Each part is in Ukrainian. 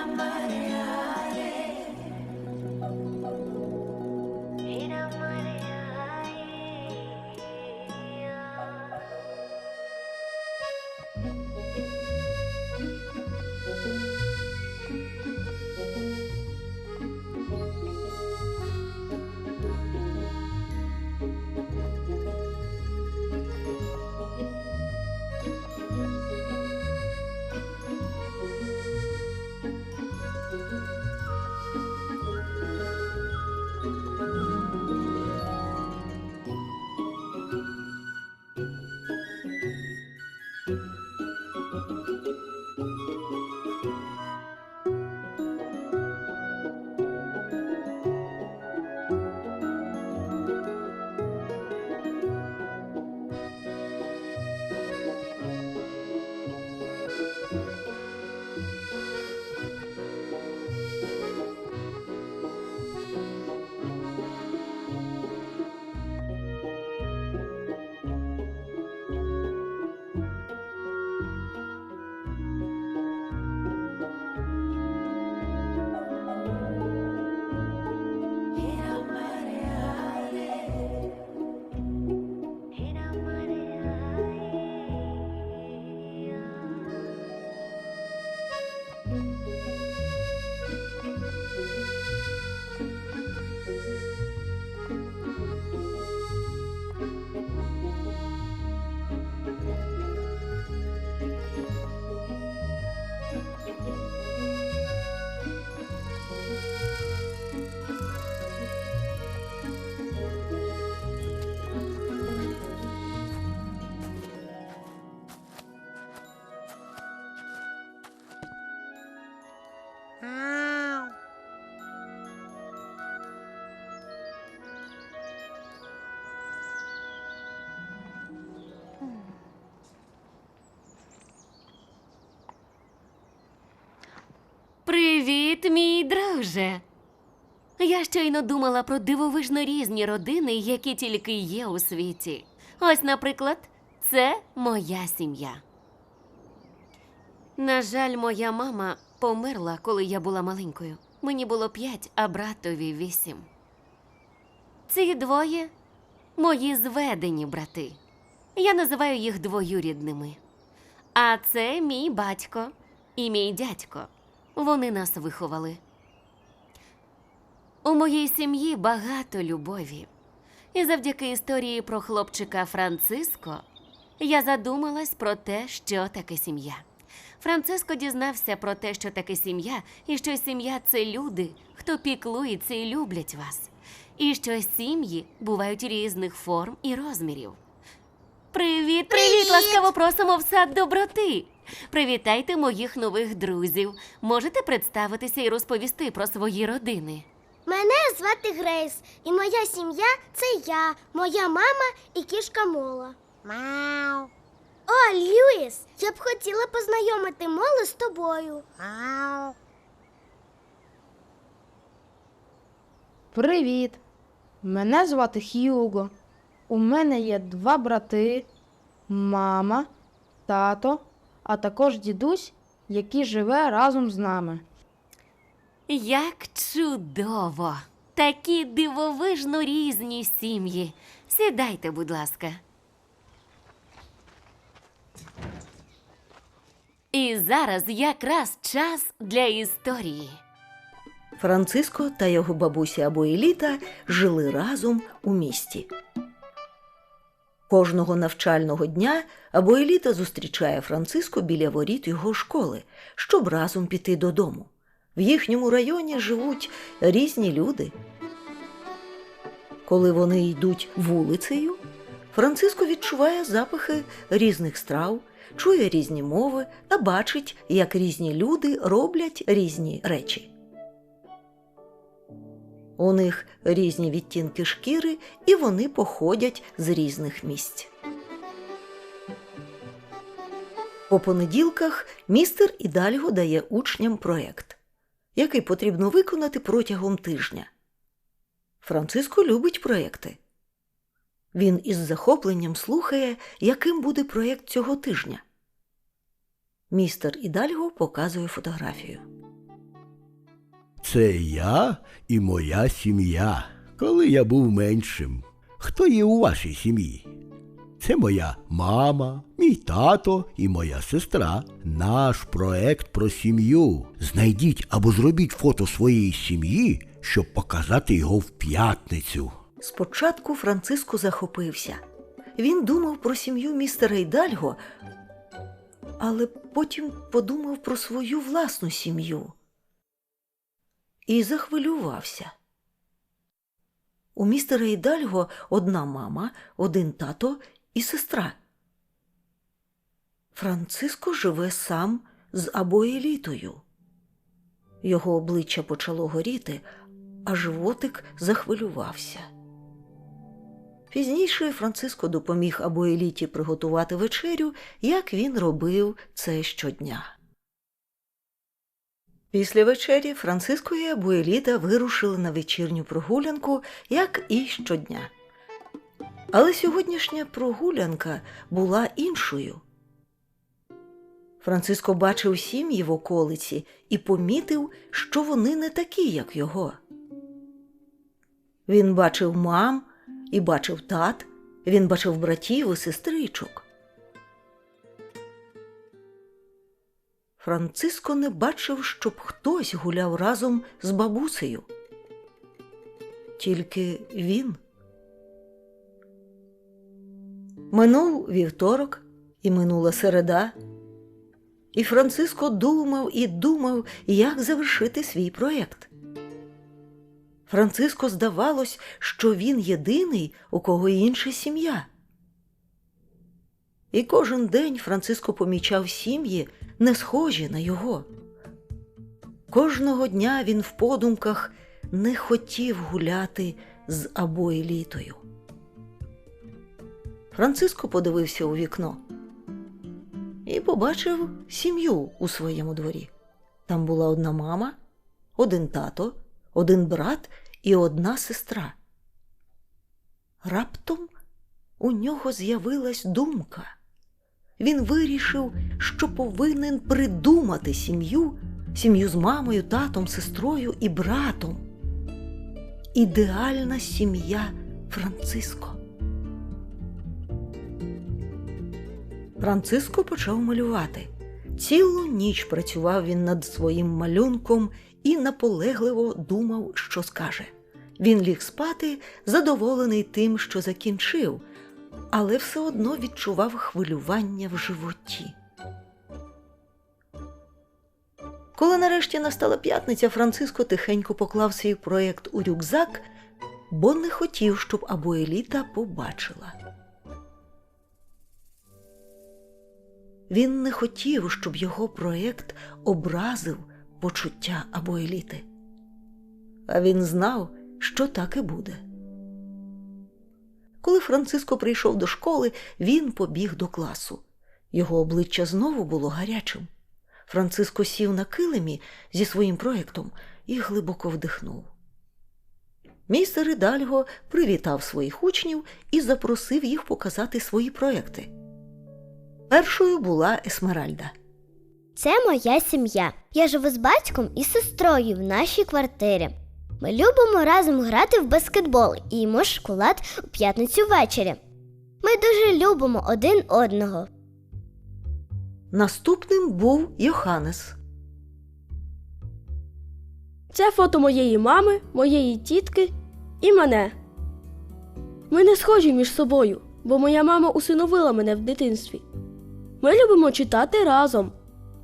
Привіт, мій. Я щойно думала про дивовижно різні родини, які тільки є у світі. Ось, наприклад, це моя сім'я. На жаль, моя мама померла, коли я була маленькою. Мені було п'ять, а братові вісім. Ці двоє мої зведені брати. Я називаю їх двоюрідними. А це мій батько і мій дядько. Вони нас виховали. У моїй сім'ї багато любові. І завдяки історії про хлопчика Франциско я задумалась про те, що таке сім'я. Франциско дізнався про те, що таке сім'я, і що сім'я це люди, хто піклується і люблять вас, і що сім'ї бувають різних форм і розмірів. Привіт, привіт! Ласкаво просимо в сад доброти. Привітайте моїх нових друзів. Можете представитися і розповісти про свої родини. Мене звати Грейс, і моя сім'я це я, моя мама і кішка Мола. Мяу. О, Льюіс, я б хотіла познайомити Молу з тобою. Мяу. Привіт! Мене звати Хьюго. У мене є два брати, мама, тато, а також дідусь, який живе разом з нами. Як чудово! Такі дивовижно різні сім'ї. Сідайте, будь ласка. І зараз якраз час для історії. Франциско та його бабуся або Еліта жили разом у місті. Кожного навчального дня або Еліта зустрічає Франциско біля воріт його школи, щоб разом піти додому. В їхньому районі живуть різні люди. Коли вони йдуть вулицею, Франциско відчуває запахи різних страв, чує різні мови та бачить, як різні люди роблять різні речі. У них різні відтінки шкіри, і вони походять з різних місць. По понеділках містер Ідальго дає учням проєкт, який потрібно виконати протягом тижня. Франциско любить проєкти. Він із захопленням слухає, яким буде проєкт цього тижня. Містер Ідальго показує фотографію. Це я і моя сім'я, коли я був меншим. Хто є у вашій сім'ї? Це моя мама, мій тато і моя сестра. Наш проект про сім'ю. Знайдіть або зробіть фото своєї сім'ї, щоб показати його в п'ятницю. Спочатку Франциско захопився. Він думав про сім'ю містера Ідальго, але потім подумав про свою власну сім'ю і захвилювався. У містера Ідальго одна мама, один тато і сестра. Франциско живе сам з абоелітою. Його обличчя почало горіти, а животик захвилювався. Пізніше Франциско допоміг Абоеліті приготувати вечерю, як він робив це щодня. Після вечері Франциско і Абуеліта вирушили на вечірню прогулянку, як і щодня. Але сьогоднішня прогулянка була іншою. Франциско бачив сім'ї в околиці і помітив, що вони не такі, як його. Він бачив мам і бачив тат, він бачив братів і сестричок. Франциско не бачив, щоб хтось гуляв разом з бабусею. Тільки він. Минув вівторок і минула середа, і Франциско думав і думав, як завершити свій проєкт. Франциско здавалось, що він єдиний, у кого інша сім'я. І кожен день Франциско помічав сім'ї, не схожі на його. Кожного дня він в подумках не хотів гуляти з абоелітою. Франциско подивився у вікно і побачив сім'ю у своєму дворі. Там була одна мама, один тато, один брат і одна сестра. Раптом у нього з'явилась думка. Він вирішив, що повинен придумати сім'ю, сім'ю з мамою, татом, сестрою і братом. Ідеальна сім'я Франциско. Франциско почав малювати. Цілу ніч працював він над своїм малюнком і наполегливо думав, що скаже. Він ліг спати, задоволений тим, що закінчив, але все одно відчував хвилювання в животі. Коли нарешті настала п'ятниця, Франциско тихенько поклав свій проєкт у рюкзак, бо не хотів, щоб Абуеліта побачила. Він не хотів, щоб його проєкт образив почуття Абуеліти. А він знав, що так і буде. Коли Франциско прийшов до школи, він побіг до класу. Його обличчя знову було гарячим. Франциско сів на килимі зі своїм проєктом і глибоко вдихнув. Містер Ідальго привітав своїх учнів і запросив їх показати свої проекти. Першою була Есмеральда. Це моя сім'я. Я живу з батьком і сестрою в нашій квартирі. Ми любимо разом грати в баскетбол і їмо шоколад у п'ятницю ввечері. Ми дуже любимо один одного. Наступним був Йоханнес. Це фото моєї мами, моєї тітки і мене. Ми не схожі між собою, бо моя мама усиновила мене в дитинстві. Ми любимо читати разом.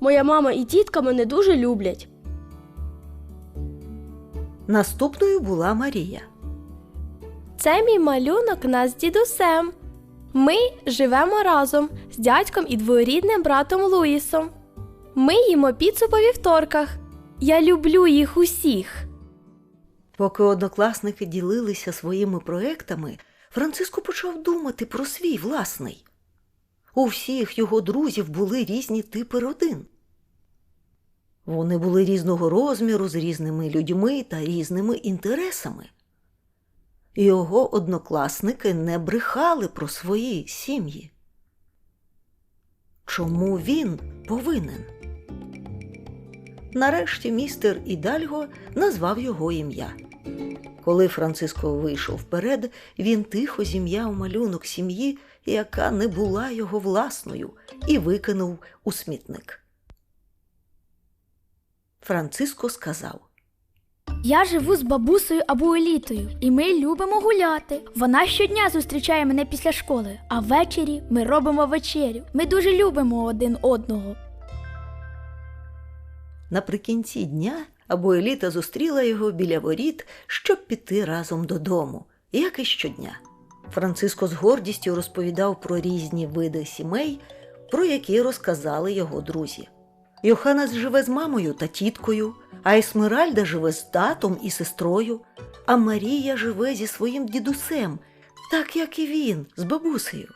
Моя мама і тітка мене дуже люблять. Наступною була Марія. Це мій малюнок нас з дідусем. Ми живемо разом з дядьком і двоюрідним братом Луїсом. Ми їмо піцу по вівторках. Я люблю їх усіх. Поки однокласники ділилися своїми проектами, Франциско почав думати про свій власний. У всіх його друзів були різні типи родин. Вони були різного розміру, з різними людьми та різними інтересами. Його однокласники не брехали про свої сім'ї. Чому він повинен? Нарешті містер Ідальго назвав його ім'я. Коли Франциско вийшов вперед, він тихо зім'яв малюнок сім'ї, яка не була його власною, і викинув у смітник. Франциско сказав. Я живу з бабусею або елітою, і ми любимо гуляти. Вона щодня зустрічає мене після школи, а ввечері ми робимо вечерю. Ми дуже любимо один одного. Наприкінці дня Абуеліта зустріла його біля воріт, щоб піти разом додому, як і щодня. Франциско з гордістю розповідав про різні види сімей, про які розказали його друзі. Йоханес живе з мамою та тіткою, а Есмеральда живе з татом і сестрою, а Марія живе зі своїм дідусем, так як і він, з бабусею.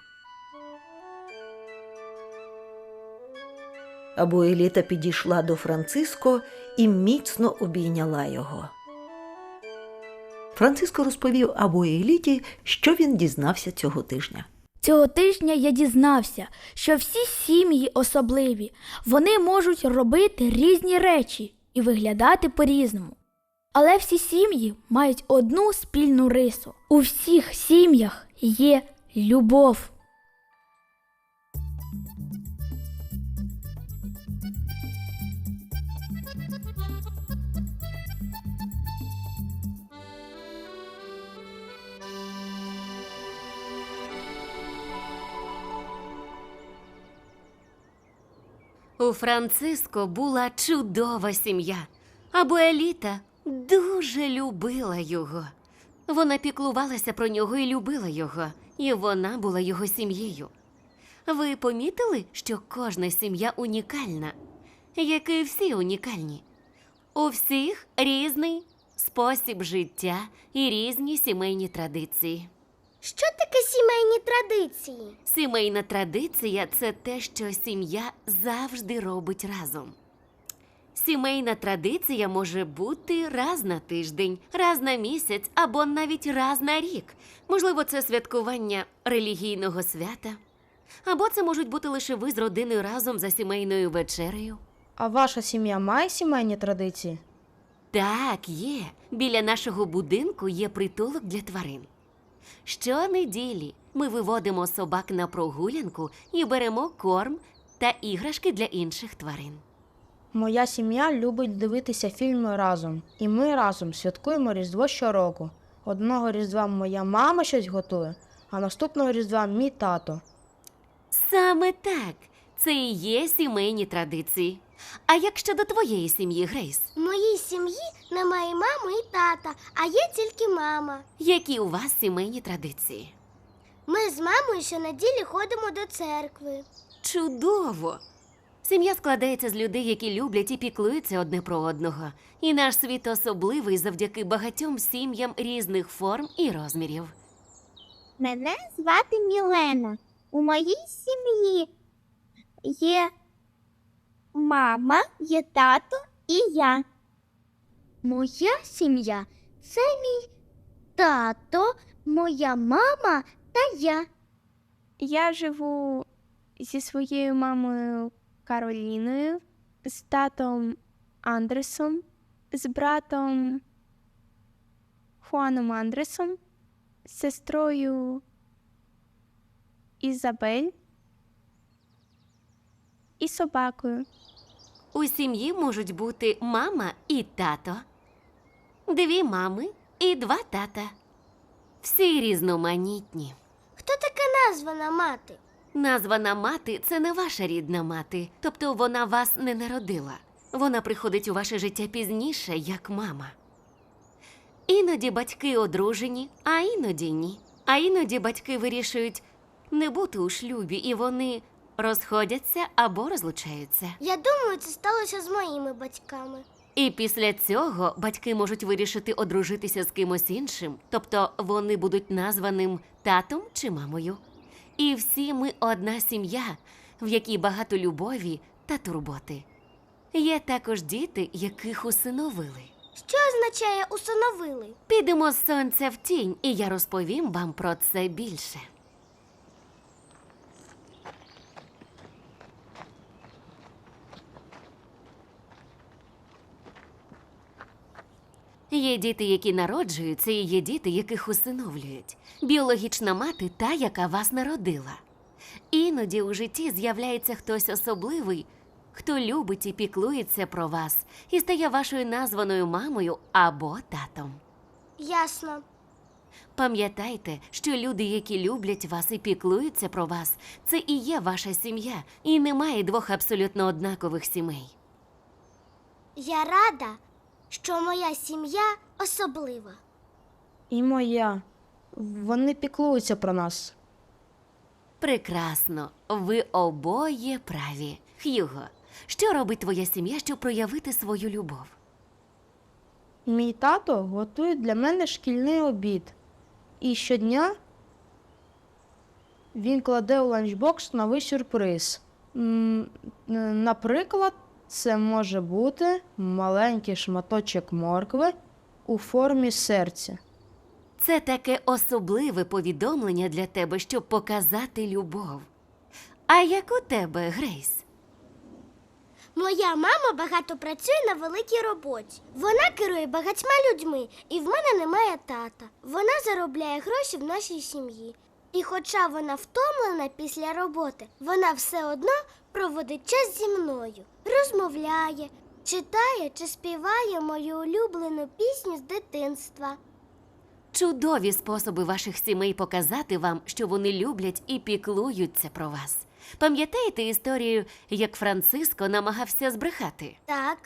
Абуеліта підійшла до Франциско і міцно обійняла його. Франциско розповів Абуеліті, що він дізнався цього тижня. Цього тижня я дізнався, що всі сім'ї особливі, вони можуть робити різні речі і виглядати по-різному. Але всі сім'ї мають одну спільну рису. У всіх сім'ях є любов. Франциско була чудова сім'я, або Еліта дуже любила його. Вона піклувалася про нього і любила його, і вона була його сім'єю. Ви помітили, що кожна сім'я унікальна, як і всі унікальні. У всіх різний спосіб життя і різні сімейні традиції. Що таке сімейні традиції? Сімейна традиція це те, що сім'я завжди робить разом. Сімейна традиція може бути раз на тиждень, раз на місяць або навіть раз на рік. Можливо, це святкування релігійного свята. Або це можуть бути лише ви з родиною разом за сімейною вечерею. А ваша сім'я має сімейні традиції? Так, є. Біля нашого будинку є притулок для тварин. Щонеділі ми виводимо собак на прогулянку і беремо корм та іграшки для інших тварин. Моя сім'я любить дивитися фільми разом, і ми разом святкуємо Різдво щороку. Одного Різдва моя мама щось готує, а наступного Різдва мій тато. Саме так, це і є сімейні традиції. А як щодо твоєї сім'ї, Грейс? В моїй сім'ї немає мами і тата, а є тільки мама. Які у вас сімейні традиції? Ми з мамою щонеділі ходимо до церкви. Чудово! Сім'я складається з людей, які люблять і піклуються одне про одного. І наш світ особливий завдяки багатьом сім'ям різних форм і розмірів. Мене звати Мілена. У моїй сім'ї є мама, є тато і я. Моя сім'я це мій тато, моя мама та я. Я живу зі своєю мамою Кароліною, з татом Андресом, з братом Хуаном Андресом, з сестрою Ізабель і собакою. У сім'ї можуть бути мама і тато, дві мами і два тата. Всі різноманітні. Хто така названа мати? Названа мати це не ваша рідна мати, тобто вона вас не народила. Вона приходить у ваше життя пізніше, як мама. Іноді батьки одружені, а іноді ні. А іноді батьки вирішують не бути у шлюбі, і вони розходяться або розлучаються. Я думаю, це сталося з моїми батьками. І після цього батьки можуть вирішити одружитися з кимось іншим, тобто вони будуть названим татом чи мамою. І всі ми одна сім'я, в якій багато любові та турботи. Є також діти, яких усиновили. Що означає усиновили? Підемо з сонця в тінь, і я розповім вам про це більше. Є діти, які народжуються, і є діти, яких усиновлюють. Біологічна мати та, яка вас народила. Іноді у житті з'являється хтось особливий, хто любить і піклується про вас і стає вашою названою мамою або татом. Ясно. Пам'ятайте, що люди, які люблять вас і піклуються про вас, це і є ваша сім'я, і немає двох абсолютно однакових сімей. Я рада, що моя сім'я особлива. І моя. Вони піклуються про нас. Прекрасно, ви обоє праві. Х'юго, що робить твоя сім'я, щоб проявити свою любов? Мій тато готує для мене шкільний обід. І щодня він кладе у ланчбокс новий сюрприз. М, Наприклад, це може бути маленький шматочок моркви у формі серця. Це таке особливе повідомлення для тебе, щоб показати любов. А як у тебе, Грейс? Моя мама багато працює на великій роботі. Вона керує багатьма людьми, і в мене немає тата. Вона заробляє гроші в нашій сім'ї. І хоча вона втомлена після роботи, вона все одно проводить час зі мною, розмовляє, читає чи співає мою улюблену пісню з дитинства. Чудові способи ваших сімей показати вам, що вони люблять і піклуються про вас. Пам'ятаєте історію, як Франциско намагався збрехати? Так.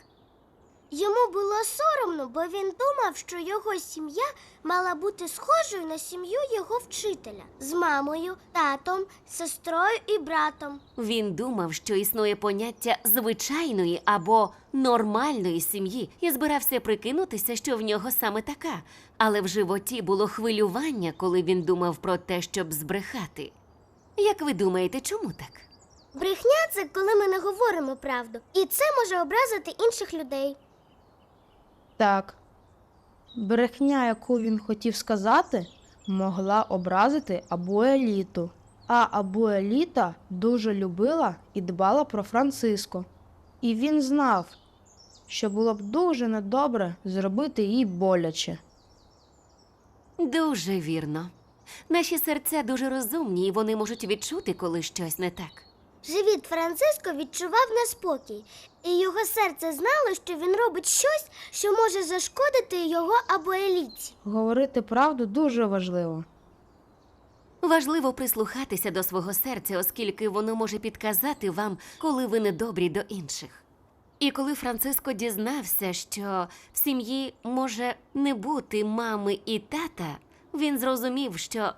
Йому було соромно, бо він думав, що його сім'я мала бути схожою на сім'ю його вчителя з мамою, татом, сестрою і братом. Він думав, що існує поняття звичайної або нормальної сім'ї, і збирався прикинутися, що в нього саме така. Але в животі було хвилювання, коли він думав про те, щоб збрехати. Як ви думаєте, чому так? Брехня це коли ми не говоримо правду, і це може образити інших людей. Так. Брехня, яку він хотів сказати, могла образити Абуеліту. А Абуеліта дуже любила і дбала про Франциско. І він знав, що було б дуже недобре зробити їй боляче. Дуже вірно. Наші серця дуже розумні, і вони можуть відчути, коли щось не так. Живіт Франциско відчував неспокій, і його серце знало, що він робить щось, що може зашкодити його або еліті. Говорити правду дуже важливо. Важливо прислухатися до свого серця, оскільки воно може підказати вам, коли ви недобрі до інших. І коли Франциско дізнався, що в сім'ї може не бути мами і тата, він зрозумів, що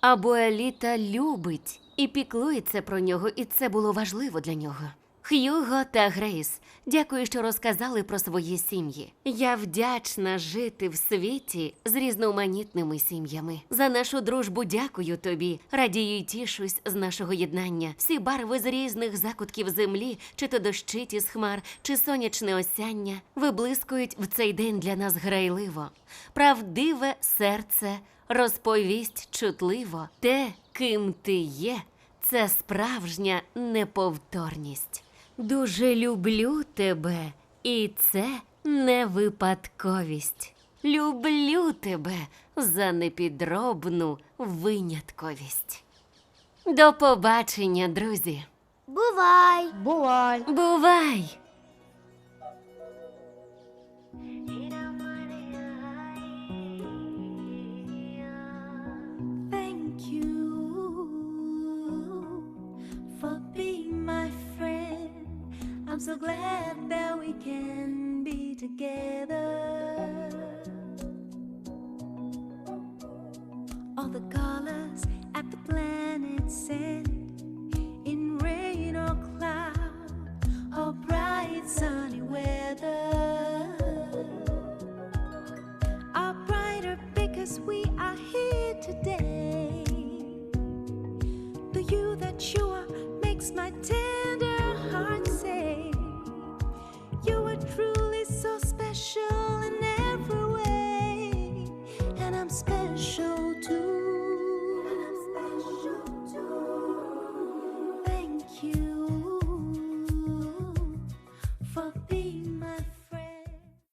Абуеліта любить і піклується про нього, і це було важливо для нього. Х'юго та Грейс, дякую, що розказали про свої сім'ї. Я вдячна жити в світі з різноманітними сім'ями. За нашу дружбу дякую тобі. Радію й тішусь з нашого єднання. Всі барви з різних закутків землі, чи то дощиті з хмар, чи сонячне осяння, виблискують в цей день для нас грайливо. Правдиве серце розповість чутливо те, ким ти є. Це справжня неповторність. Дуже люблю тебе, і це не випадковість. Люблю тебе за непідробну винятковість. До побачення, друзі. Бувай! Бувай! Бувай! I'm so glad that we can be together. All the colors at the planet's